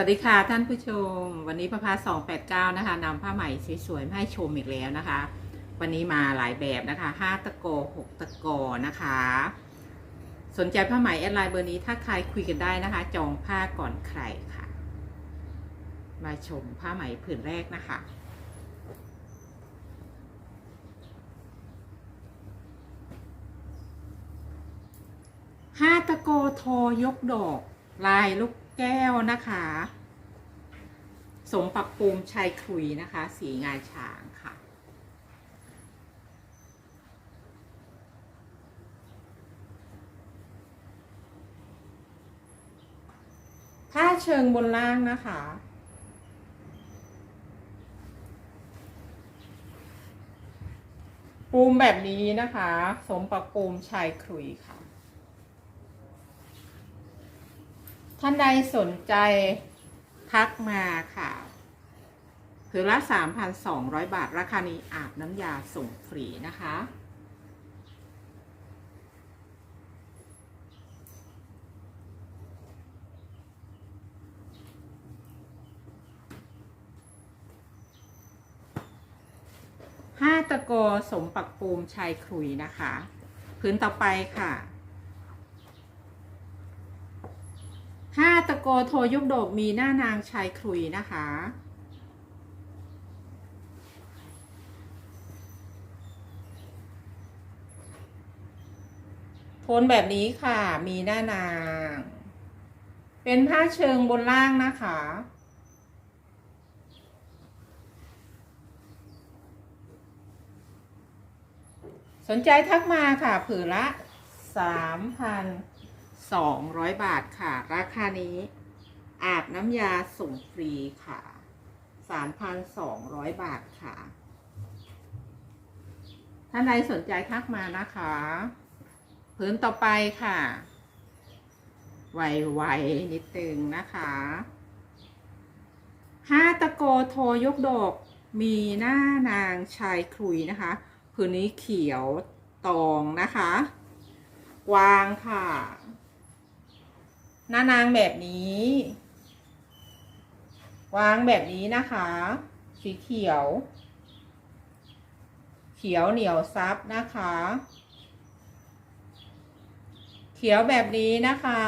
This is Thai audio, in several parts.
วัสดีค่ะท่านผู้ชม วันนี้ประภาส289นะคะนำผ้าไหมสวยๆมาให้ชมอีกแล้วนะคะ วันนี้มาหลายแบบนะคะ5ตะโก6ตะกอนะคะ สนใจผ้าไหมแอดไลน์เบอร์นี้ถ้าใครคุยกันได้นะคะ จองผ้าก่อนใครค่ะ มาชมผ้าไหมผืนแรกนะคะห้าตะโกทอยกดอกลายลูก แก้วนะคะ สมปักปูมชายคลุยนะคะ สีงาช้างค่ะผ้าเชิงบนล่างนะคะปูมแบบนี้นะคะ สมปักปูมชายคลุยค่ะ ท่านใดสนใจทักมาค่ะคือละ 3,200 บาท ราคานี้อาบน้ำยาส่งฟรีนะคะ ห้าตะโกสมปักปูมชายครุยนะคะ พื้นต่อไปค่ะ ห้าตะโกโทยุกโดกมีหน้านางชายครุยนะคะ โทนแบบนี้ค่ะมีหน้านาง เป็นผ้าเชิงบนล่างนะคะสนใจทักมาค่ะ ผืนละ 3,200 บาทค่ะ ราคานี้ อาบน้ำยาส่งฟรีค่ะ3,200บาทค่ะ ท่านใดสนใจทักมานะคะผืนต่อไปค่ะ ไวๆนิดนึงนะคะห้าตะโกโทยกดอกมีหน้านางชายครุยนะคะผืนนี้เขียวตองนะคะ กวางค่ะ หน้านางแบบนี้ วางแบบนี้นะคะ สีเขียว เขียวเหนียวซับนะคะ เขียวแบบนี้นะคะ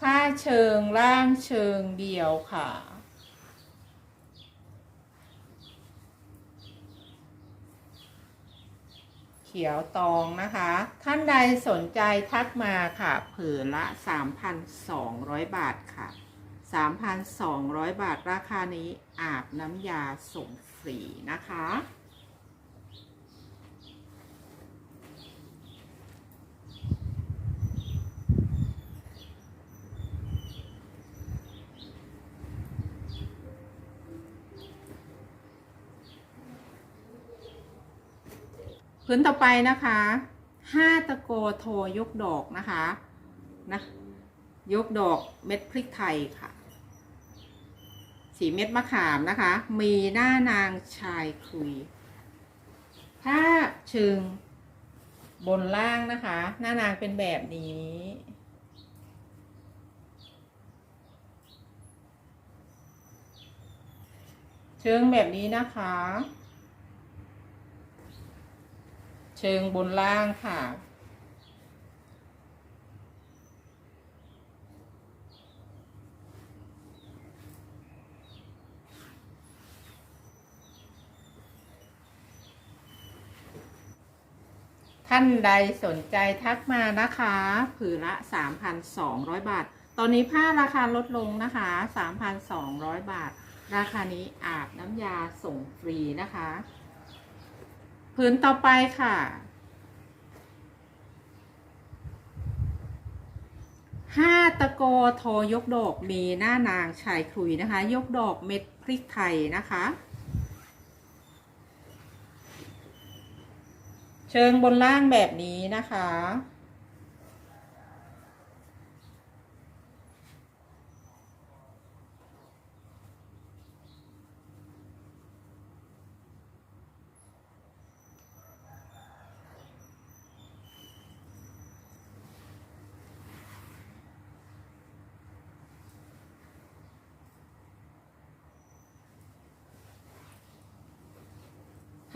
ผ้าเชิงล่างเชิงเดียวค่ะเขียวตองนะคะ ท่านใดสนใจทักมาค่ะ ผืนละ 3,200 บาทค่ะ 3,200 บาทราคานี้อาบน้ำยาส่งฟรีนะคะ พื้นต่อไปนะคะห้าตะโกโทยกดอกนะคะนะยกดอกเม็ดพริกไทยค่ะ สีเม็ดมะขามนะคะ มีหน้านางชายคุย ถ้าเชิงบนล่างนะคะ หน้านางเป็นแบบนี้ เชิงแบบนี้นะคะ เชิงบนล่างค่ะ ท่านใดสนใจทักมานะคะ ผืนละ 3,200 บาท ตอนนี้ผ้าราคาลดลงนะคะ 3,200 บาท ราคานี้อาบน้ำยาส่งฟรีนะคะพื้นต่อไปค่ะห้าตะโกโทยกดอกมีหน้านางชายครุยนะคะ ยกดอกเม็ดพริกไทยนะคะ เชิงบนล่างแบบนี้นะคะ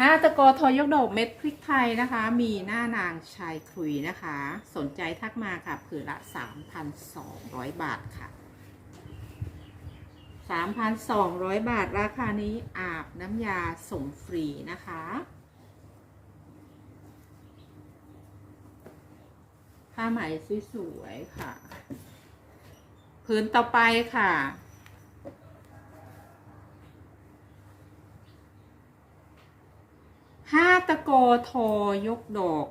ห้าตะโกทอยกดอกเม็ดพริกไทยนะคะ มีหน้านางชายครุยนะคะ สนใจทักมาค่ะผืนละ 3,200 บาทค่ะ 3,200 บาทราคานี้อาบน้ำยาส่งฟรีนะคะ ผ้าไหมสวยๆค่ะ ผืนต่อไปค่ะ ห้าตะโกโทยกดอก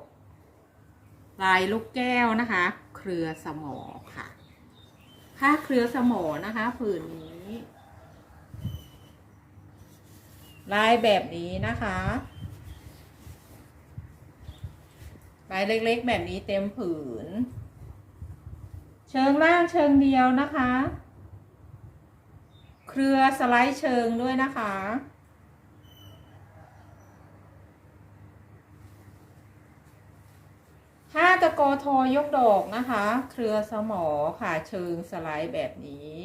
ลายลูกแก้วนะคะ เครือสมอค่ะ ผ้าเครือสมอนะคะผืนนี้ ลายแบบนี้นะคะ ลายเล็กๆแบบนี้เต็มผืน เชิงล่างเชิงเดียวนะคะ เครือสไลด์เชิงด้วยนะคะ ห้า ตะโกโทยกดอกนะคะ เครือสมอค่ะเชิงสไลด์แบบนี้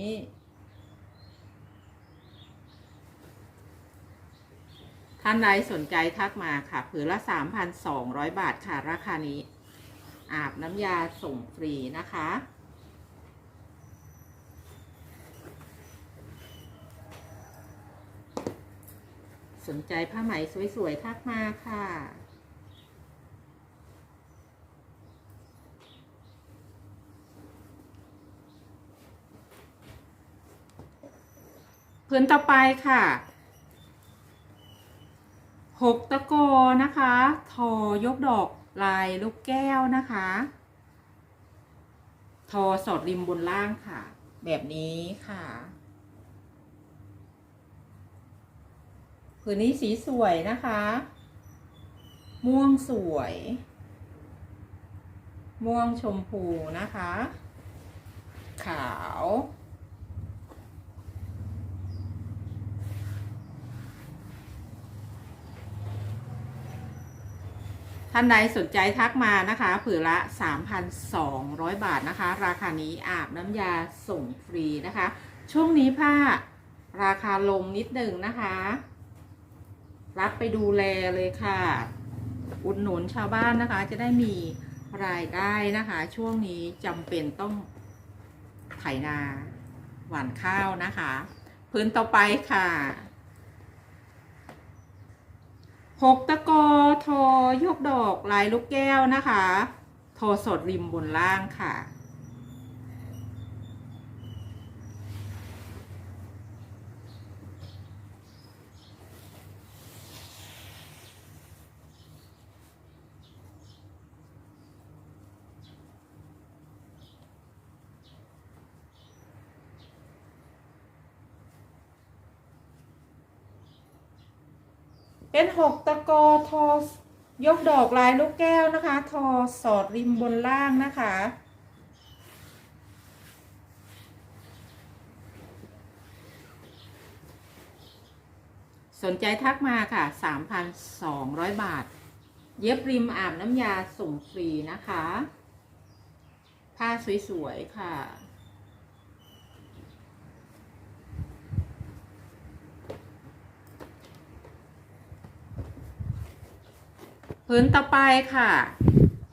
ท่านใดสนใจทักมาค่ะ ผืนละ 3,200 บาทค่ะ ราคานี้ อาบน้ำยาส่งฟรีนะคะ สนใจผ้าไหมสวย ๆ ทักมาค่ะ นต่อไปค่ะหกตะโกนะคะ ทอยกดอกลายลูกแก้วนะคะ ทอสอดริมบนล่างค่ะ แบบนี้ค่ะผืนนี้สีสวยนะคะ ม่วงสวย ม่วงชมพูนะคะ ขาว ท่านใดสนใจทักมานะคะผืนละ 3,200 บาทนะคะ ราคานี้อาบน้ำยาส่งฟรีนะคะ ช่วงนี้ผ้าราคาลงนิดหนึ่งนะคะ รับไปดูแลเลยค่ะ อุดหนุนชาวบ้านนะคะ จะได้มีรายได้นะคะ ช่วงนี้จำเป็นต้องไถนาหว่านข้าวนะคะ พื้นต่อไปค่ะ หกตะกอทอยกดอกลายลูกแก้วนะคะทอสดริมบนล่างค่ะ เป็นหกตะกอทอยกดอกลายลูกแก้วนะคะ ทอสอดริมบนล่างนะคะ สนใจทักมาค่ะ 3,200 บาท เย็บริมอาบน้ำยาส่งฟรีนะคะ ผ้าสวย ๆ ค่ะ พื้นต่อไปค่ะ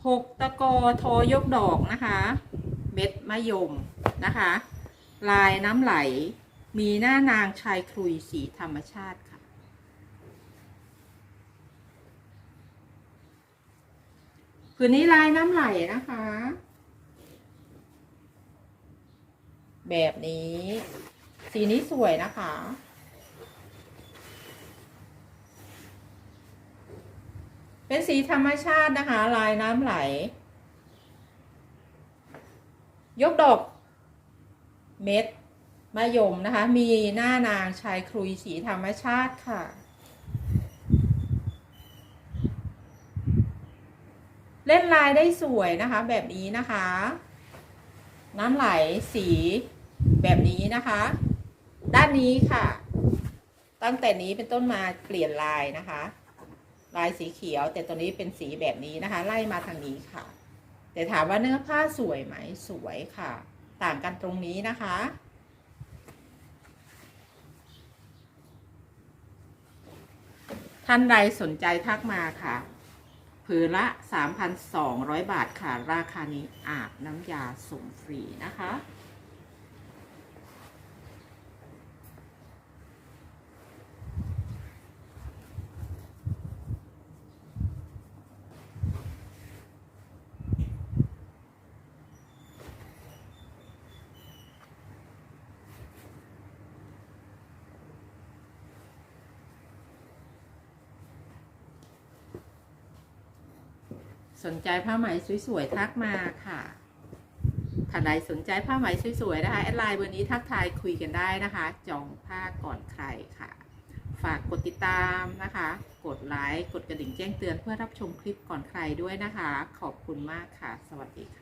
หกตะกอทอยกดอกนะคะ เม็ดมะยมนะคะ ลายน้ำไหล มีหน้านางชายครุยสีธรรมชาติค่ะ ผืนนี้ลายน้ำไหลนะคะ แบบนี้ สีนี้สวยนะคะ เป็นสีธรรมชาตินะคะ ลายน้ำไหล ยกดอกเม็ดมะยมนะคะ มีหน้านางชายครุยสีธรรมชาติค่ะ เล่นลายได้สวยนะคะ แบบนี้นะคะ น้ำไหลสีแบบนี้นะคะ ด้านนี้ค่ะ ตั้งแต่นี้เป็นต้นมาเปลี่ยนลายนะคะ ลายสีเขียว แต่ตัวนี้เป็นสีแบบนี้นะคะ ไล่มาทางนี้ค่ะ แต่ถามว่าเนื้อผ้าสวยไหมสวยค่ะ ต่างกันตรงนี้นะคะ ท่านใดสนใจทักมาค่ะผืนละ 3,200 บาทค่ะ ราคานี้อาบน้ำยาส่งฟรีนะคะ สนใจผ้าไหมสวยๆทักมาค่ะท่านใดสนใจผ้าไหมสวยๆนะคะแอดไลน์เบอร์นี้ทักทายคุยกันได้นะคะ จองผ้าก่อนใครค่ะ ฝากกดติดตามนะคะ กดไลค์กดกระดิ่งแจ้งเตือนเพื่อรับชมคลิปก่อนใครด้วยนะคะ ขอบคุณมากค่ะ สวัสดีค่ะ